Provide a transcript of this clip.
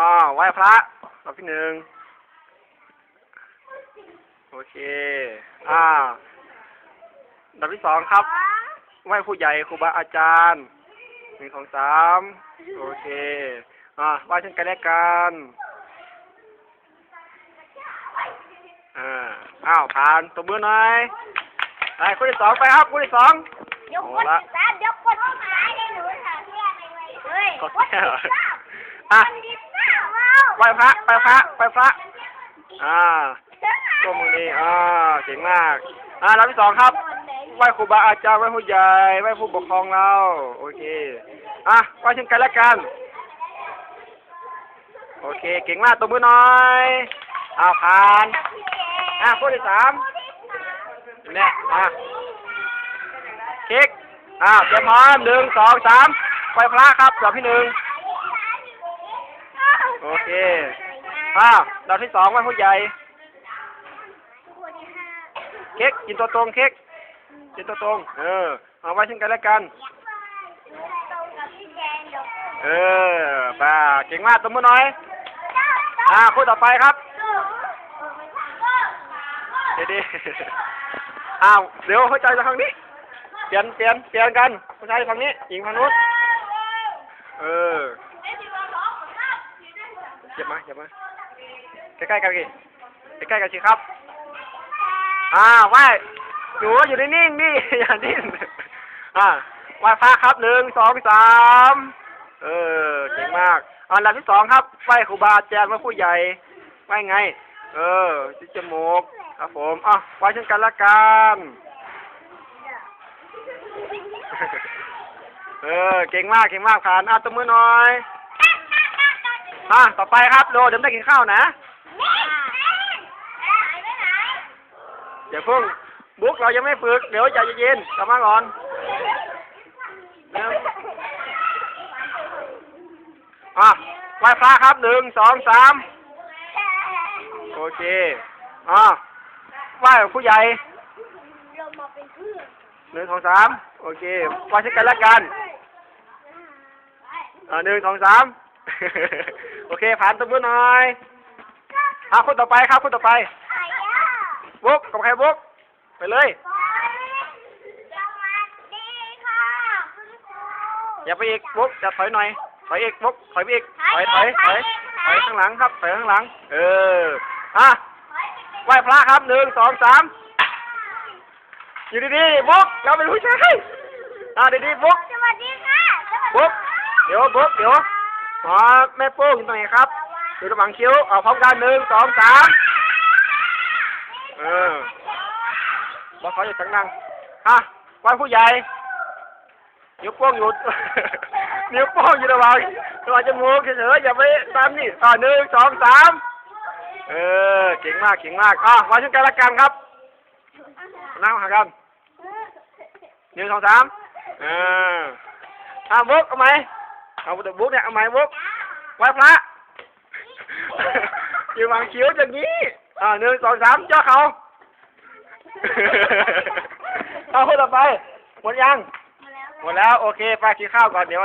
อ๋อไหว้พระรอบที่หนึ่งโอเค อ่าดับที่สองครับ ไหว้ผู้ใหญ่ครูบาอาจารย์หนึ่งของสามโอเค อ่าไหว้เช่นกันและกันอ่าอ้าวผ่านตัวมือหน่อยไปคนที่สองไปครับคนที่สองเดี๋ยวคนที่สามเดี๋ยวคนที่หายได้หนูถามเพื่อนในวัยเฮ้ยกดคนแก้วที่สามอะ ไหว้พระไปพระไปพระ อ่าตัวมือนี้อ่าเก่งมาก อ่ารอบที่สองครับไหว้ครูบาอาจารย์ไหว้ผู้ใหญ่ไหว้ผู้ปกครองเรา โอเค อะไหว้เช่นกันและกัน โอเค เก่งมากตัวมือหน่อยอ้าวผ่าน อะคนที่สามเนี่ยอะเค้กอ่าเตรียมพร้อมหนึ่งสองสามไหว้พระครับรอบที่หนึ่ง โอเคอ่าดอกที่สองไหว้ผู้ใหญ่ เค้กกินตัวตรงเค้กกินตัวตรง เออ เอาไว้เช่นกันแล้วกัน เออป่าเก่งมากตัวมือหน่อย อ่าคู่ต่อไปครับเดี๋ยวดิอ้าวเดี๋ยวหัวใจจะทางนี้ เปลี่ยนเปลี่ยนเปลี่ยนกันผู้ชายฝั่งนี้หญิงฝั่งนู้นเออ เก็บมาเก็บมาใกล้ๆกันกี่ใกล้ๆกันสิครับ อ่าไหว้หนูอยู่นิ่งๆนี่อย่าดิ้นอ่าไหว้พระครับหนึ่งสองสามเออเก่งมากอันดับที่สองครับไหวครูบาอาจารย์ไหวผู้ใหญ่ไหวไง เออที่จมูกครับผมอะไหวเช่นกันละกันเออ เก่งมาก เก่งมากผ่านอะตบมือหน่อย อะต่อไปครับโดเดี๋ยวได้กินข้าวนะอย่าเพิ่งบุ๊กเรายังไม่ฝึก เดี๋ยวใจเย็นๆกลับมาก่อนหนึ่งอะไหว้พระครับหนึ่งสองสามโอเคอะไหว้ผู้ใหญ่หนึ่งสองสามโอเคไหว้เช่นกันและกันอ่าหนึ่งสองสาม โอเค ผ่านตัวมือหน่อยอะคนต่อไปครับคนต่อไปบุ๊กกับใครบุ๊กไปเลย อย่าไปอีกบุ๊กจะถอยหน่อย ถอยอีกบุ๊กถอยไปอีก ถอยถอยถอยถอยข้างหลังครับถอยข้างหลัง เอออะไหว้พระครับหนึ่งสองสามอยู่ดีๆบุ๊กเราเป็นผู้ชายอะดีๆบุ๊กสวัสดีค่ะบุ๊กเดี๋ยวบุ๊กเดี๋ยว ขอแม่โป้งยู่ตรงไหนครับอยู่ระหว่างคิ้วเอาพร้อมกันหนึ่งสองสามเออบอกเขาอยู่ทั้งนั่งฮะไหว้ผู้ใหญ่นิ้วโป้งหยุดนิ้วโป้งอยู่ระหว่างระหว่างจมูกเฉยๆอย่าไปตามนี่อ่าหนึ่งสองสามเออเก่งมากเก่งมากอะมาช่วยกันละกันครับนั่งหากันหนึ่งสองสามเอออะบุ๊กเอาไหม เอาแต่บุ๊กเนี่ยเอาไม้บุ๊กไหว้พระอยู่วางคิ้วอย่างนี้อ่าหนึ่งสองสามเจ้าเขาเอาคนต่อไปหมดยังหมดแล้วโอเคไปกินข้าวก่อนเดี๋ยว